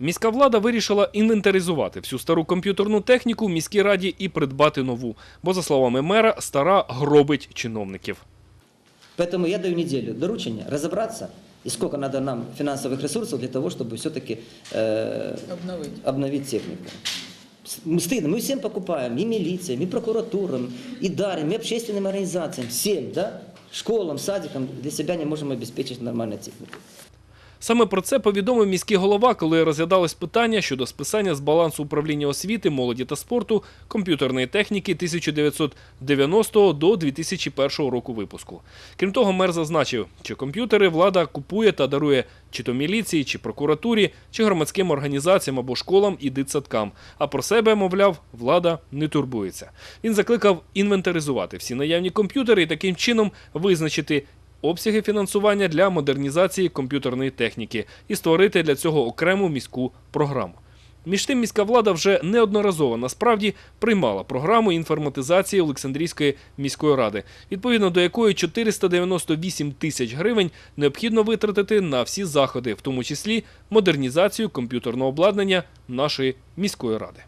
Міська влада вирішила інвентаризувати всю стару комп'ютерну техніку в міській раді і придбати нову, бо, за словами мера, стара гробить чиновників. Поэтому я даю неделю доручения разобраться, и сколько надо нам финансовых ресурсов для того, чтобы все-таки Обновить. обновить технику. С- Мы стыдно, мы всем покупаем, и милициям, и прокуратурам, и дарим, и общественным организациям, всем, да, школам, садикам, для себя не можем обеспечить нормальную технику. Саме про це повідомив міський голова, коли розглядалось питання щодо списання з балансу управління освіти, молоді та спорту комп'ютерної техніки 1990 до 2001 року випуску. Крім того, мер зазначив, що комп'ютери влада купує та дарує чи то міліції, чи прокуратурі, чи громадським організаціям або школам і дитсадкам. А про себе, мовляв, влада не турбується. Він закликав інвентаризувати всі наявні комп'ютери і таким чином визначити обсяги фінансування для модернізації комп'ютерної техніки і створити для цього окрему міську програму. Між тим, міська влада вже неодноразово насправді приймала програму інформатизації Олександрійської міської ради, відповідно до якої 498 тисяч гривень необхідно витратити на всі заходи, в тому числі модернізацію комп'ютерного обладнання нашої міської ради.